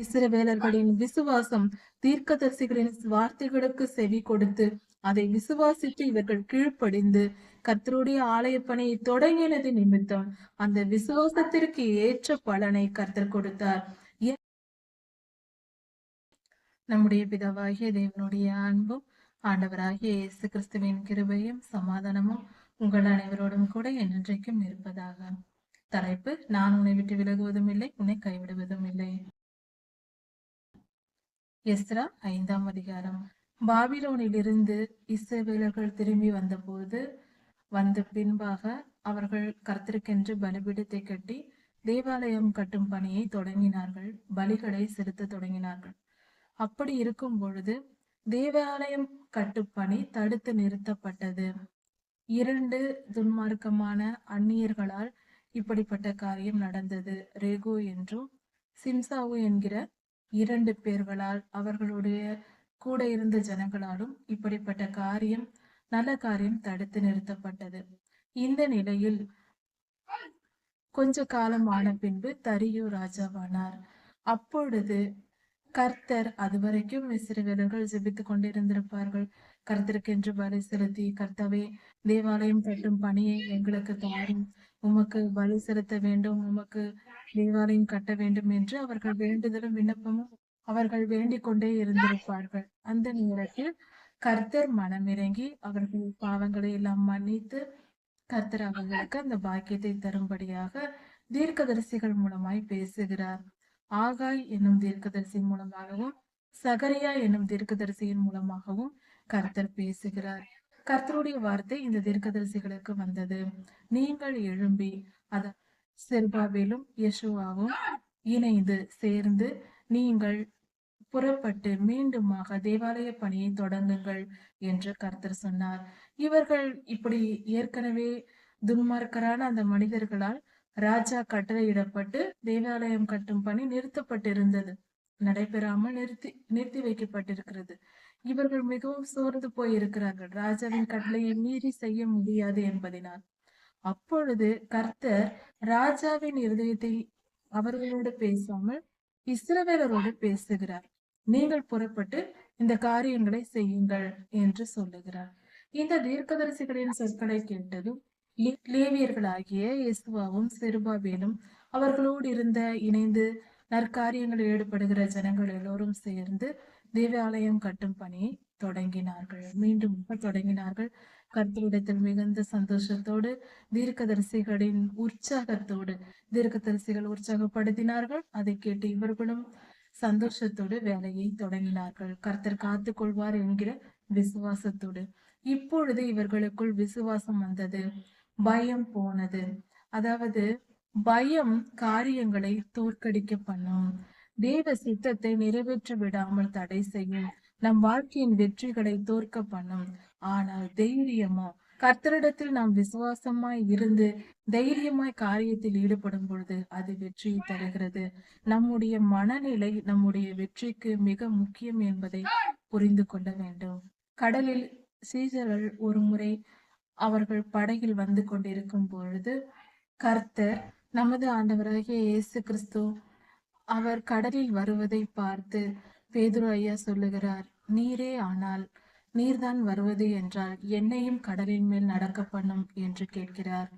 இஸ்ரவேலர்களின் விசுவாசம் தீர்க்கதரிசிகளின் வார்த்தைகளுக்கு செவி கொடுத்து அதை விசுவாசித்து இவர்கள் கீழ்ப்படிந்து கர்த்தருடைய ஆலய பணியை தொடங்கினது நிமித்தம் அந்த விசுவாசத்திற்கு ஏற்ற பலனை கர்த்தர் கொடுத்தார். நம்முடைய பிதாவாகிய தேவனுடைய அன்பும் ஆண்டவராகிய இயேசு கிறிஸ்துவின் கிருபையும் சமாதானமும் உங்கள் அனைவரோடும் கூட என்றைக்கும் இருப்பதாக. தலைப்பு நான் உன்னை விட்டு விலகுவதும் இல்லை உன்னை கைவிடுவதும் இல்லை எஸ்ரா ஐந்தாம் அதிகாரம். பாபிலோனிலிருந்து இஸ்ரவேலர்கள் திரும்பி வந்தபோது வந்த பின்பாக அவர்கள் கர்த்தருக்கென்று பலிபீடத்தை கட்டி தேவாலயம் கட்டும் பணியை தொடங்கினார்கள் பலிகளை செலுத்த தொடங்கினார்கள். அப்படி இருக்கும் பொழுது தேவாலயம் கட்டும் பணி தடுத்து நிறுத்தப்பட்டது. இரண்டு துன்மார்க்கமான அந்நியர்களால் இப்படிப்பட்ட காரியம் நடந்தது. ரேகோ என்றும் சிம்சாவு என்கிற இரண்டு பேர்களால் அவர்களுடைய கூட இருந்த ஜனங்களாலும் இப்படிப்பட்ட காரியம் நல்ல காரியம் தடுத்து நிறுத்தப்பட்டது. இந்த நிலையில் கொஞ்ச காலம் ஆன பின்பு தரியு ராஜாவானார். அப்பொழுது கர்த்தர் அதுவரைக்கும் இஸ்ரவேலர்கள் ஜெபித்து கொண்டிருந்திருப்பார்கள். கர்த்தருக்கென்று பலி செலுத்தி கர்த்தவே தேவாலயம் கட்டும் பணியை எங்களுக்கு தாரும். உமக்கு பலி செலுத்த வேண்டும் உமக்கு தேவாலயம் கட்ட வேண்டும் என்று அவர்கள் வேண்டுதலும் விண்ணப்பமும் அவர்கள் வேண்டிக் கொண்டே இருந்திருப்பார்கள். அந்த நேரத்தில் கர்த்தர் மனமிறங்கி அவர்கள் பாவங்களை எல்லாம் மன்னித்து கர்த்தர் அவர்களுக்கு அந்த பாக்கியத்தை தரும்படியாக தீர்க்கதரிசிகள் மூலமாய் பேசுகிறார். ஆகாய் என்னும் தீர்க்கதரிசி மூலமாகவும் சகரியா என்னும் தீர்க்கதரிசியின் மூலமாகவும் கர்த்தர் பேசுகிறார். கர்த்தருடைய வார்த்தை இந்த தீர்க்கதரிசிகளுக்கு வந்தது. நீங்கள் எழும்பி அத செல்பாவிலும் யசுவாவும் இணைந்து சேர்ந்து நீங்கள் புறப்பட்டு மீண்டுமாக தேவாலய பணியை தொடங்குங்கள் என்று கர்த்தர் சொன்னார். இவர்கள் இப்படி ஏற்கனவே துன்மார்க்கரான அந்த மனிதர்களால் ராஜா கட்டளையிடப்பட்டு தேவாலயம் கட்டும் பணி நிறுத்தப்பட்டிருந்தது. நடைபெறாமல் நிறுத்தி நிறுத்தி வைக்கப்பட்டிருக்கிறது. இவர்கள் மிகவும் சோர்ந்து போய் இருக்கிறார்கள் ராஜாவின் கட்டளையை மீறி செய்ய முடியாது என்பதினால். அப்பொழுது கர்த்தர் ராஜாவின் இருதயத்தை அவர்களோடு பேசாமல் இஸ்ரவேலரோடு பேசுகிறார். நீங்கள் புறப்பட்டு இந்த காரியங்களை செய்யுங்கள் என்று சொல்லுகிறார். இந்த தீர்க்கதரிசிகளின் சொற்களை கேட்டதும் லேவியர்களாகிய இயேசுவாவும் சிறுபாபேனும் அவர்களோடு இருந்த இணைந்து நற்காரியங்களில் ஈடுபடுகிற ஜனங்கள் எல்லோரும் சேர்ந்து தேவாலயம் கட்டும் பணியை தொடங்கினார்கள். மீண்டும் தொடங்கினார்கள். கர்த்தரிடத்தில் மிகுந்த சந்தோஷத்தோடு தீர்க்கதரிசிகளின் உற்சாகத்தோடு தீர்க்கதரிசிகள் உற்சாகப்படுத்தினார்கள். அதை கேட்டு இவர்களும் சந்தோஷத்தோடு வேலையை தொடங்கினார்கள். கர்த்தர் காத்து கொள்வார் என்கிற விசுவாசத்தோடு. இப்பொழுது இவர்களுக்குள் விசுவாசம் வந்தது. பயம் போனது. அதாவது பயம் காரியங்களை தோற்கடிக்க பண்ணும். தேவ சித்தத்தை நிறைவேற்ற விடாமல் தடை செய்யும். நம் வாழ்க்கையின் வெற்றிகளை தோற்க பண்ணும். ஆனால் தைரியமோ? கர்த்தரிடத்தில் நாம் விசுவாசமாய் இருந்து தைரியமாய் காரியத்தில் ஈடுபடும் பொழுது அது வெற்றியை தருகிறது. நம்முடைய மனநிலை நம்முடைய வெற்றிக்கு மிக முக்கியம் என்பதை புரிந்து கொள்ள வேண்டும். கடலில் சீசர்கள் ஒரு முறை அவர்கள் படகில் வந்து கொண்டிருக்கும் பொழுது கர்த்தர் நமது ஆண்டவராகிய இயேசு கிறிஸ்து அவர் கடலில் வருவதை பார்த்து பேதுரு ஐயா சொல்லுகிறார் நீரே ஆனால் நீர்தான் வருவது என்றால் என்னையும் கடலின் மேல் நடக்க பண்ணும் என்று கேட்கிறார்.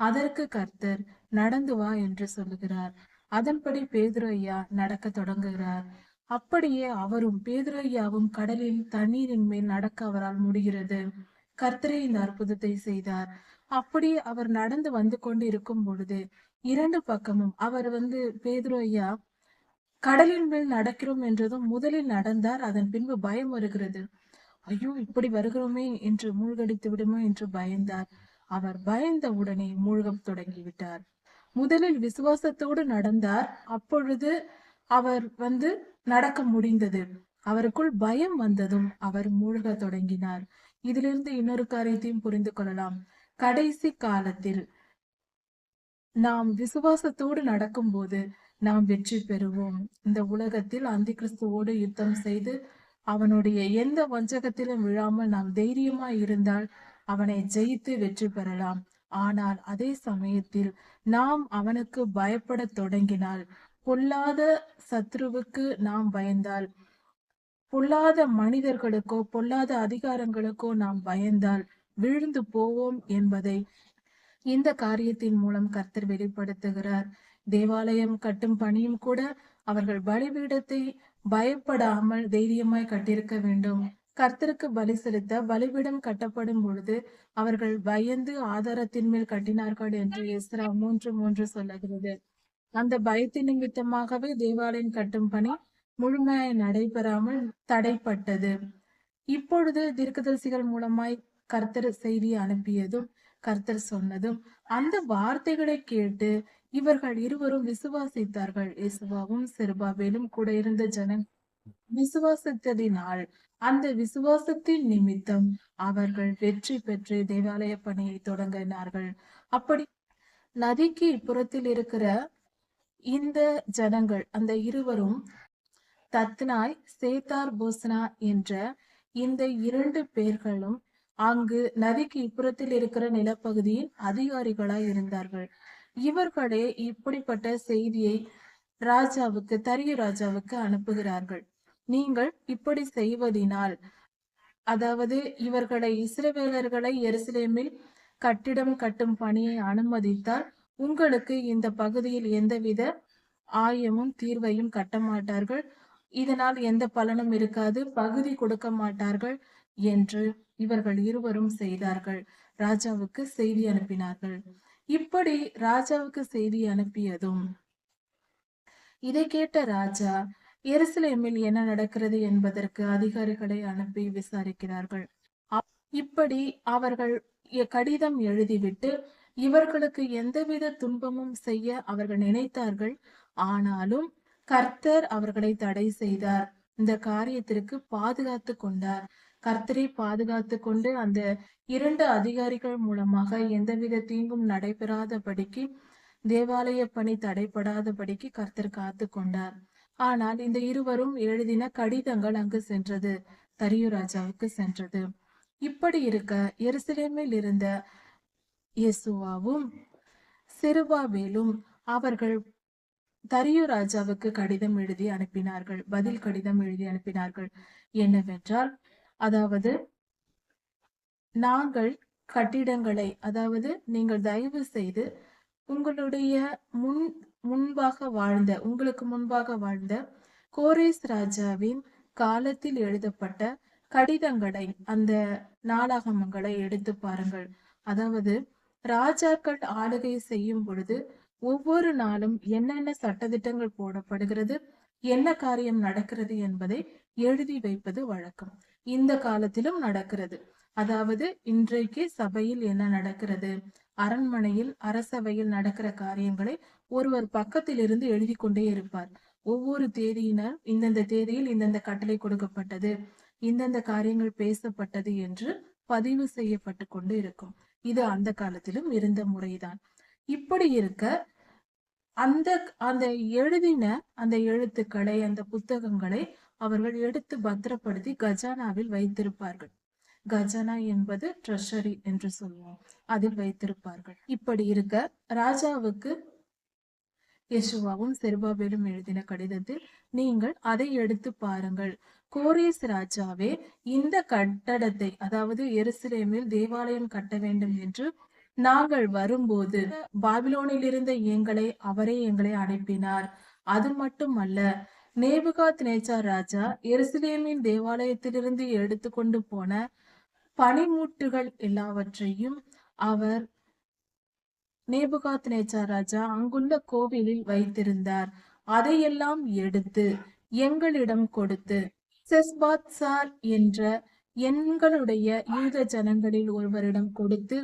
அதற்கு கர்த்தர் நடந்து வா என்று சொல்லுகிறார். அதன்படி பேதுரு ஐயா நடக்க தொடங்குகிறார். அப்படியே அவரும் பேதுரு ஐயாவும் கடலில் தண்ணீரின் மேல் நடக்க அவரால் முடிகிறது. கர்த்தரே இந்த அற்புதத்தை செய்தார். அப்படி அவர் நடந்து வந்து கொண்டு இருக்கும் பொழுது இரண்டு பக்கமும் அவர் வந்து பேதுரு ஐயா கடலின் மேல் நடக்கிறோம் என்றதும் முதலில் நடந்தார். அதன் பின்பு பயம் வருகிறது. ஐயோ இப்படி வருகிறோமே என்று மூழ்கடித்து விடுமோ என்று பயந்தார். அவர் பயந்த உடனே மூழ்கத் தொடங்கிவிட்டார். முதலில் விசுவாசத்தோடு நடந்தார். அப்பொழுது அவர் வந்து நடக்க முடிந்தது. அவருக்குள் பயம் வந்ததும் அவர் மூழ்க தொடங்கினார். இதிலிருந்து இன்னொரு காரியத்தையும் புரிந்து கொள்ளலாம். கடைசி காலத்தில் நாம் விசுவாசத்தோடு நடக்கும்போது நாம் வெற்றி பெறுவோம். இந்த உலகத்தில் அந்தி கிறிஸ்துவோடு யுத்தம் செய்து அவனுடைய எந்த வஞ்சகத்திலும் விழாமல் நாம் தைரியமாய் இருந்தால் அவனை ஜெயித்து வெற்றி பெறலாம். ஆனால் அதே சமயத்தில் நாம் அவனுக்கு பயப்படத் தொடங்கினால் பொல்லாத சத்ருவுக்கு நாம் பயந்தால் பொல்லாத மனிதர்களுக்கோ பொல்லாத அதிகாரங்களுக்கோ நாம் பயந்தால் விழுந்து போவோம் என்பதை இந்த காரியத்தின் மூலம் கர்த்தர் வெளிப்படுத்துகிறார். தேவாலயம் கட்டும் பணியும் கூட அவர்கள் பலிபீடத்தை பயப்படாமல் தைரியமாய் கட்டியிருக்க வேண்டும். கர்த்தருக்கு பலி செலுத்த பலிபீடம் கட்டப்படும் பொழுது அவர்கள் பயந்து ஆதாரத்தின் மேல் கட்டினார்கள் என்று எஸ்ரா மூன்று மூன்று சொல்லுகிறது. அந்த பயத்தின் நிமித்தமாகவே தேவாலயம் கட்டும் பணி முழுமையாய் நடைபெறாமல் தடைப்பட்டது. இப்பொழுது தீர்க்கதரிசிகள் மூலமாய் கர்த்தர் செய்தி அனுப்பியதும் கர்த்தர் சொன்னதும் அந்த வார்த்தைகளை கேட்டு இவர்கள் இருவரும் விசுவாசித்தார்கள். இசுவாவும் செருபாபேலும் கூட இருந்த ஜனம் விசுவாசித்ததினால் அந்த விசுவாசத்தின் நிமித்தம் அவர்கள் வெற்றி பெற்று தேவாலய பணியை தொடங்கினார்கள். அப்படி நதிக்கு இப்புறத்தில் இருக்கிற இந்த ஜனங்கள் அந்த இருவரும் தத்னாய் சேத்தார் போஸ்னா என்ற இந்த இரண்டு பேர்களும் அங்கு நதிக்கு இப்புறத்தில் இருக்கிற நிலப்பகுதியின் அதிகாரிகளாய் இருந்தார்கள். இவர்களே இப்படிப்பட்ட செய்தியை ராஜாவுக்கு தரிய ராஜாவுக்கு அனுப்புகிறார்கள். நீங்கள் இப்படி செய்வதினால் அதாவது இவர்களை இஸ்ரவேலர்களை எருசலேமில் கட்டிடம் கட்டும் பணியை அனுமதித்தால் உங்களுக்கு இந்த பகுதியில் எந்தவித ஆயமும் தீர்வையும் கட்ட மாட்டார்கள். இதனால் எந்த பலனும் இருக்காது. பகுதி கொடுக்க மாட்டார்கள் என்று இவர்கள் இருவரும் செய்தார்கள். ராஜாவுக்கு செய்தி அனுப்பினார்கள். இப்படி ராஜாவுக்கு செய்தி அனுப்பியதும் இதை கேட்ட ராஜா எருசலேமில் என்ன நடக்கிறது என்பதற்கு அதிகாரிகளை அனுப்பி விசாரிக்கிறார்கள். இப்படி அவர்கள் கடிதம் எழுதிவிட்டு இவர்களுக்கு எந்தவித துன்பமும் செய்ய அவர்கள் நினைத்தார்கள். ஆனாலும் கர்த்தர் அவர்களை தடை செய்தார். இந்த காரியத்திற்கு பாதுகாத்து கொண்டார். கர்த்தரை பாதுகாத்து கொண்டு அந்த இரண்டு அதிகாரிகள் மூலமாக எந்தவித தீங்கும் நடைபெறாதபடிக்கு தேவாலய பணி தடைபடாதபடிக்கு கர்த்தர் காத்து கொண்டார் ஆனால் இந்த இருவரும் எழுதின கடிதங்கள் அங்கு சென்றது தரியு ராஜாவுக்கு சென்றது. இப்படி இருக்க எருசலேமில் இருந்த இயேசுவாவும் செருபாபேலும் அவர்கள் தரியு ராஜாவுக்கு கடிதம் எழுதி அனுப்பினார்கள் பதில் கடிதம் எழுதி அனுப்பினார்கள். என்னவென்றால் அதாவது நாங்கள் கட்டிடங்களை அதாவது நீங்கள் தயவு செய்து உங்களுடைய முன் முன்பாக வாழ்ந்த உங்களுக்கு முன்பாக வாழ்ந்த கோரேஸ் ராஜாவின் காலத்தில் எழுதப்பட்ட கடிதங்களை அந்த நாளாகமங்களை எடுத்து பாருங்கள். அதாவது ராஜாக்கள் ஆளுகை செய்யும் பொழுது ஒவ்வொரு நாளும் என்னென்ன சட்டதிட்டங்கள் போடப்படுகிறது என்ன காரியம் நடக்கிறது என்பதை எழுதி வைப்பது வழக்கம். இந்த காலத்திலும் நடக்கிறது. அதாவது இன்றைக்கு சபையில் என்ன நடக்கிறது? அரண்மனையில் அரசவையில் நடக்கிற காரியங்களை ஒருவர் பக்கத்தில் இருந்து எழுதி கொண்டே இருப்பார். ஒவ்வொரு தேதியினர் இந்தந்த தேதியில் இந்தந்த கட்டளை கொடுக்கப்பட்டது இந்தந்த காரியங்கள் பேசப்பட்டது என்று பதிவு செய்யப்பட்டு கொண்டு இருக்கும். இது அந்த காலத்திலும் இருந்த முறைதான். இப்படி இருக்க அந்த அந்த எழுதின அந்த எழுத்துக்களை அந்த புத்தகங்களை அவர்கள் எடுத்து பத்திரப்படுத்தி கஜானாவில் வைத்திருப்பார்கள். கஜானா என்பது ட்ரெஷரி என்று சொல்லுவோம் அதில் வைத்திருப்பார்கள். இப்படி இருக்க ராஜாவுக்கு யெசுவாவும் செருபாபேலும் எழுதின கடிதத்தில் நீங்கள் அதை எடுத்து பாருங்கள். கோரேஸ் ராஜாவே இந்த கட்டடத்தை அதாவது எருசலேமில் தேவாலயம் கட்ட வேண்டும் என்று நாங்கள் வரும்போது பாபிலோனில் இருந்த எங்களை அவரே எங்களை அனுப்பினார். அது மட்டுமல்ல நேபுகாத் நேச்சார் ராஜா எருசலேமின் தேவாலயத்திலிருந்து எடுத்துக்கொண்டு போன பனிமூட்டுகள் எல்லாவற்றையும் அவர் நேபுகாத் நேச்சார் ராஜா அங்குள்ள கோவிலில் வைத்திருந்தார். அதையெல்லாம் எடுத்து எங்களிடம் கொடுத்து செஸ்பாத் சார் என்ற எங்களுடைய யூத ஜனங்களில் ஒருவரிடம் கொடுத்து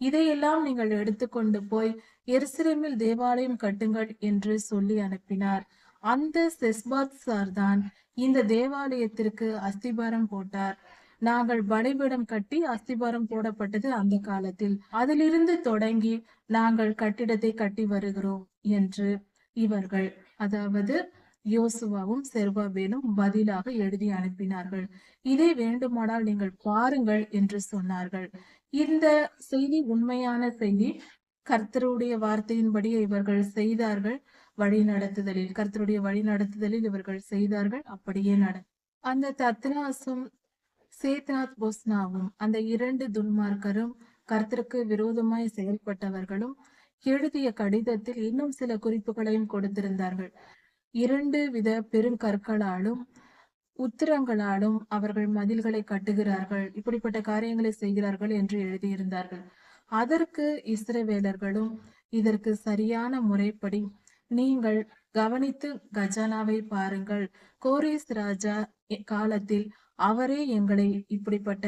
இதையெல்லாம் நீங்கள் எடுத்துக்கொண்டு போய் எருசலேமில் தேவாலயம் கட்டுங்கள் என்று சொல்லி அனுப்பினார். அந்த செஸ்பாத் சார் தான் இந்த தேவாலயத்திற்கு அஸ்திபாரம் போட்டார். நாங்கள் பலிபீடம் கட்டி அஸ்திபாரம் போடப்பட்டது அந்த காலத்தில். அதிலிருந்து தொடங்கி நாங்கள் கட்டிடத்தை கட்டி வருகிறோம் என்று இவர்கள் அதாவது யோசுவாவும் செர்பாபேலும் பதிலாக எழுதி அனுப்பினார்கள். இதை வேண்டுமானால் நீங்கள் பாருங்கள் என்று சொன்னார்கள். இந்த செய்தி உண்மையான செய்தி. கர்த்தருடைய வார்த்தையின்படியே இவர்கள் செய்தார்கள். வழி நடத்துதலில் கர்த்தருடைய வழி நடத்துதலில் இவர்கள் செய்தார்கள். அப்படியே நட அந்த தத்ராசும் சேத்நாத் போஸ்னாவும் அந்த இரண்டு துன்மார்க்கரும் கர்த்தருக்கு விரோதமாய் செயல்பட்டவர்களும் எழுதிய கடிதத்தில் இன்னும் சில குறிப்புகளையும் கொடுத்திருந்தார்கள். இரண்டு வித பெருங்கற்களாலும் உத்திரங்களாலும் அவர்கள் மதில்களை கட்டுகிறார்கள் இப்படிப்பட்ட காரியங்களை செய்கிறார்கள் என்று எழுதியிருந்தார்கள். அதற்கு இஸ்ரவேலர்களும் இதற்கு சரியான முறைப்படி நீங்கள் கவனித்து கஜானாவை பாருங்கள். கோரேஸ் ராஜா காலத்தில் அவரே எங்களை இப்படிப்பட்ட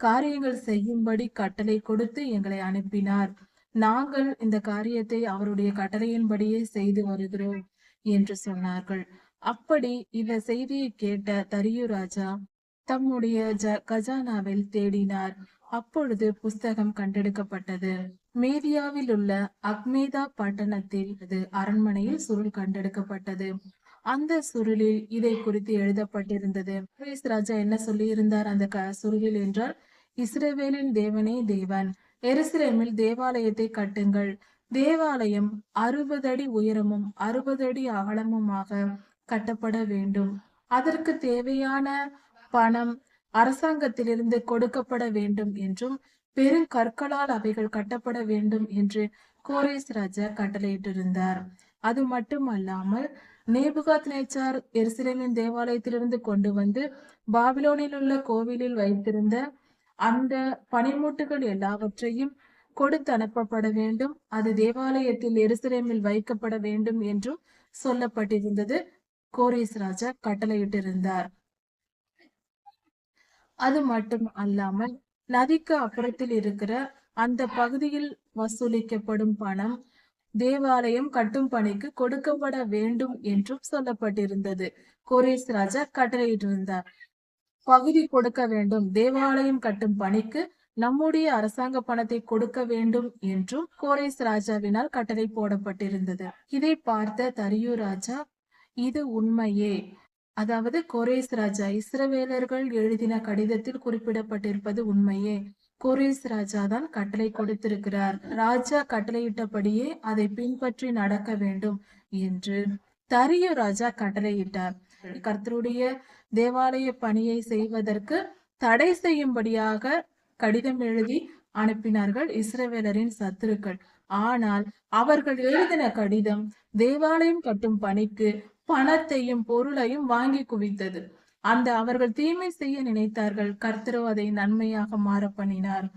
காரியங்கள் செய்யும்படி கட்டளை கொடுத்து எங்களை அனுப்பினார். நாங்கள் இந்த காரியத்தை அவருடைய கட்டளையின்படியே செய்து வருகிறோம் என்று சொன்னார்கள். அப்படி இந்த செய்தியை கேட்ட தரியு ராஜா தம்முடைய ஜ கஜானாவில் தேடினார். அப்பொழுது புஸ்தகம் கண்டெடுக்கப்பட்டது. மேதியாவில் உள்ள அக்மேதா பட்டணத்தில் இது அரண்மனையில் சுருள் கண்டெடுக்கப்பட்டது. அந்த சுருளில் இதை குறித்து எழுதப்பட்டிருந்தது. ராஜா என்ன சொல்லி இருந்தார் அந்த சுருளில் என்றால் இஸ்ரேவேலின் தேவனே தேவன். எருசலேமில் தேவாலயத்தை கட்டுங்கள். தேவாலயம் அறுபது அடி உயரமும் அறுபது அடி அகலமுமாக கட்டப்பட வேண்டும். அதற்கு தேவையான பணம் அரசாங்கத்திலிருந்து கொடுக்கப்பட வேண்டும் என்றும் பெருங்கற்களால் அவைகள் கட்டப்பட வேண்டும் என்று கோரேஸ் ராஜா கட்டளையிட்டிருந்தார். அது மட்டுமல்லாமல் நேபுகாத் நேச்சார் எருசலேமின் தேவாலயத்திலிருந்து கொண்டு வந்து பாபிலோனில் உள்ள கோவிலில் வைத்திருந்த அந்த பனிமூட்டுகள் எல்லாவற்றையும் கொடுத்து அனுப்பப்பட வேண்டும். அது தேவாலயத்தில் எருசலேமில் வைக்கப்பட வேண்டும் என்றும் சொல்லப்பட்டிருந்தது. கோரேஸ் ராஜா கட்டளையிட்டிருந்தார். அது மட்டும் அல்லாமல் நதிக்கு அப்புறத்தில் இருக்கிற அந்த பகுதியில் வசூலிக்கப்படும் பணம் தேவாலயம் கட்டும் பணிக்கு கொடுக்கப்பட வேண்டும் என்றும் சொல்லப்பட்டிருந்தது. கோரேஸ் ராஜா கட்டளையிட்டிருந்தார். பகுதி கொடுக்க வேண்டும். தேவாலயம் கட்டும் பணிக்கு நம்முடைய அரசாங்க பணத்தை கொடுக்க வேண்டும் என்றும் கோரேஸ் ராஜாவினால் கட்டளை போடப்பட்டிருந்தது. இதை பார்த்த தரியு ராஜா இது உண்மையே. அதாவது கோரேஸ் ராஜா இஸ்ரவேலர்கள் எழுதின கடிதத்தில் குறிப்பிடப்பட்டிருப்பது உண்மையே. கோரேஸ் ராஜா தான் கட்டளை கொடுத்திருக்கிறார். ராஜா கட்டளையிட்டபடியே அதை பின்பற்றி நடக்க வேண்டும் என்று தரியு ராஜா கட்டளையிட்டார். கர்த்தருடைய தேவாலய பணியை செய்வதற்கு தடை செய்யும்படியாக கடிதம் எழுதி அனுப்பினார்கள் இஸ்ரவேலரின் சத்துருக்கள். ஆனால் அவர்கள் எழுதின கடிதம் தேவாலயம் கட்டும் பணிக்கு பணத்தையும் பொருளையும் வாங்கி குவித்தது. அந்த அவர்கள் தீமை செய்ய நினைத்தார்கள். கர்த்தரோ அதை நன்மையாக மாற பண்ணினார்.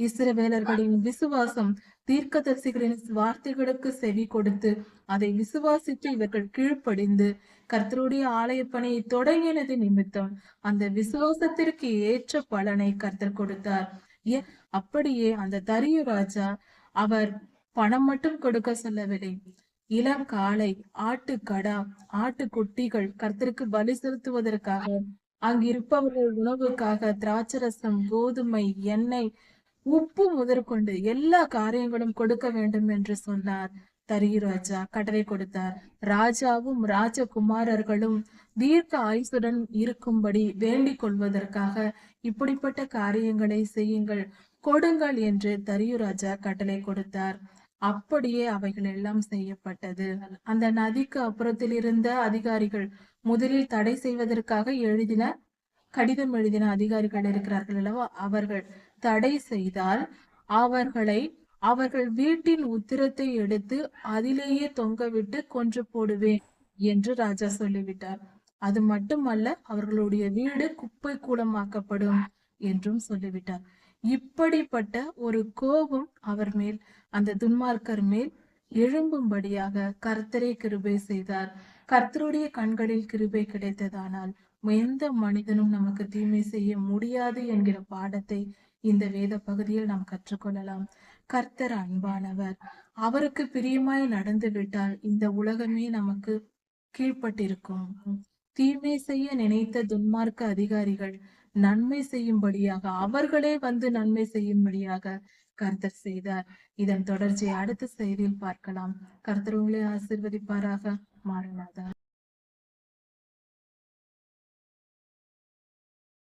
இஸ்ரவேலர்களின் விசுவாசம் தீர்க்கதரிசிகளின் வார்த்தைகளுக்கு செவி கொடுத்து அதை விசுவாசித்து இவர்கள் கீழ்ப்படிந்து கர்த்தருடைய ஆலய பணியை தொடங்கினது நிமித்தம் அந்த விசுவாசத்திற்கு ஏற்ற பலனை கர்த்தர் கொடுத்தார். அப்படியே அந்த தரியு ராஜா அவர் பணம் மட்டும் கொடுக்க சொல்லவில்லை. இளம் காளை ஆட்டுக்கடா ஆட்டுக்குட்டிகள் கர்த்தருக்கு பலி செலுத்துவதற்காக அங்கிருப்பவர்கள் உணவுக்காக திராட்சரசம் கோதுமை எண்ணெய் உப்பு முதற்கொண்டு எல்லா காரியங்களும் கொடுக்க வேண்டும் என்று சொன்னார். தரியு ராஜா. கட்டளை கொடுத்தார். ராஜாவும் ராஜகுமாரர்களும் தீர்க்க ஆயுசுடன் இருக்கும்படி வேண்டிக் கொள்வதற்காக இப்படிப்பட்ட காரியங்களை செய்யுங்கள். கொடுங்கள் என்று தரியு ராஜா. கட்டளை கொடுத்தார். அப்படியே அவைகள் எல்லாம் செய்யப்பட்டது. அந்த நதிக்கு அப்புறத்தில் இருந்த அதிகாரிகள் முதலில் தடை செய்வதற்காக எழுதின கடிதம் எழுதின அதிகாரிகள் இருக்கிறார்கள் அல்லவா? அவர்கள் தடை செய்தால் அவர்களை அவர்கள் வீட்டின் உத்திரத்தை எடுத்து அதிலேயே தொங்கவிட்டு கொன்று போடுவேன் என்று ராஜா சொல்லிவிட்டார். அது மட்டுமல்ல அவர்களுடைய வீடு குப்பை கூடமாக்கப்படும் என்றும் சொல்லிவிட்டார். இப்படிப்பட்ட ஒரு கோபம் அவர் மேல் அந்த துன்மார்க்கர் மேல் எழும்பும்படியாக கர்த்தரே கிருபை செய்தார். கர்த்தருடைய கண்களில் கிருபை கிடைத்ததானால் எந்த மனிதனும் நமக்கு தீமை செய்ய முடியாது என்கிற பாடத்தை இந்த வேத பகுதியில் நாம் கற்றுக்கொள்ளலாம். கர்த்தர் அன்பானவர் அவருக்கு பிரியமாய் நடந்து விட்டால் இந்த உலகமே நமக்கு கீழ்பட்டிருக்கும் தீமை செய்ய நினைத்த துன்மார்க்க அதிகாரிகள் நன்மை செய்யும்படியாக அவர்களே வந்து நன்மை செய்யும்படியாக கர்த்தர் செய்தார். இதன் தொடர்ச்சியை அடுத்த செய்தியில் பார்க்கலாம். கர்த்தர் உங்களை ஆசிர்வதிப்பாராக. மாறினாதான்